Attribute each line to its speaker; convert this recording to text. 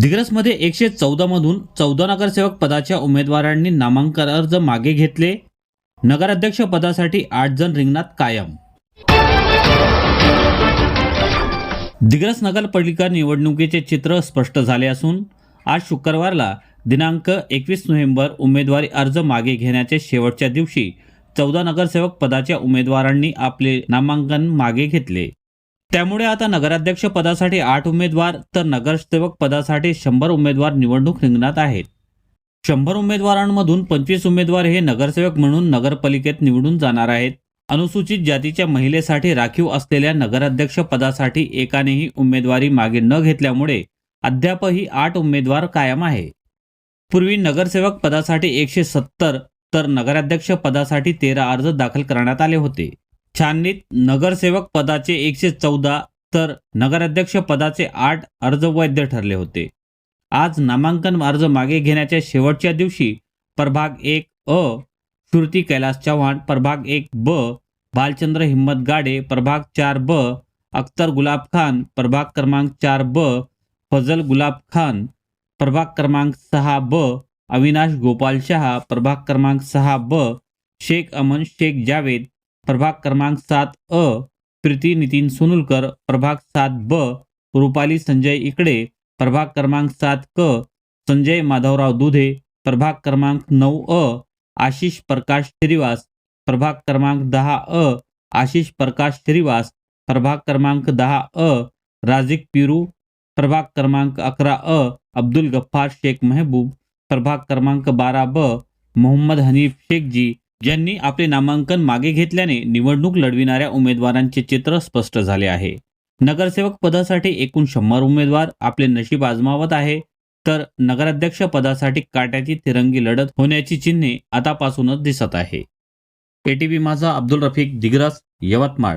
Speaker 1: दिग्रसमध्ये एकशे चौदा मधून चौदा नगरसेवक पदाच्या उमेदवारांनी नामांकन अर्ज मागे घेतले. नगराध्यक्ष पदासाठी आठ जण रिंगणात कायम. दिग्रस नगरपालिका निवडणुकीचे चित्र स्पष्ट झाले असून आज शुक्रवारला दिनांक एकवीस नोव्हेंबर उमेदवारी अर्ज मागे घेण्याच्या शेवटच्या दिवशी चौदा नगरसेवक पदाच्या उमेदवारांनी आपले नामांकन मागे घेतले. त्यामुळे आता नगराध्यक्ष पदासाठी आठ उमेदवार तर नगरसेवक पदासाठी शंभर उमेदवार निवडणूक रिंगणात आहेत. शंभर उमेदवारांमधून पंचवीस उमेदवार हे नगरसेवक म्हणून नगरपालिकेत निवडून जाणार आहेत. अनुसूचित जातीच्या महिलेसाठी राखीव असलेल्या नगराध्यक्ष पदासाठी एकानेही उमेदवारी मागे न घेतल्यामुळे अद्यापही आठ उमेदवार कायम आहे. पूर्वी नगरसेवक पदासाठी एकशे सत्तर तर नगराध्यक्ष पदासाठी तेरा अर्ज दाखल करण्यात आले होते. छाननीत नगरसेवक पदाचे एकशे चौदा तर नगराध्यक्ष पदाचे आठ अर्ज वैध ठरले होते. आज नामांकन अर्ज मागे घेण्याच्या शेवटच्या दिवशी प्रभाग एक अ श्रुती कैलास चव्हाण प्रभाग एक ब बालचंद्र हिम्मत गाडे प्रभाग चार ब अख्तर गुलाब खान प्रभाग क्रमांक चार ब फजल गुलाब खान प्रभाग क्रमांक सहा ब अविनाश गोपाल शहा प्रभाग क्रमांक सहा ब शेख अमन शेख जावेद प्रभाग क्रमांक सात अ, प्रीती नितीन सोनुलकर, प्रभाग सात ब, रुपाली संजय इकडे, प्रभाग क्रमांक सात क, संजय माधवराव दुधे, प्रभाग क्रमांक नऊ अ, आशिष प्रकाश श्रीवास, प्रभाग क्रमांक दहा अ, आशिष प्रकाश श्रीवास, प्रभाग क्रमांक दहा अ, राजिक पिरू, प्रभाग क्रमांक अकरा अ, अब्दुल गफ्फार शेख महबूब, प्रभाग क्रमांक बारा ब, मोहम्मद हनीफ शेखजी ज्यांनी आपले नामांकन मागे घेतल्याने निवडणूक लढविणाऱ्या उमेदवारांचे चित्र स्पष्ट झाले आहे. नगरसेवक पदासाठी एकूण शंभर उमेदवार आपले नशीब आजमावत आहे. तर नगराध्यक्ष पदासाठी काट्याची तिरंगी लढत होण्याची चिन्हे आतापासूनच दिसत आहे. एटीव्ही माझा अब्दुल रफिक दिग्रस यवतमाळ.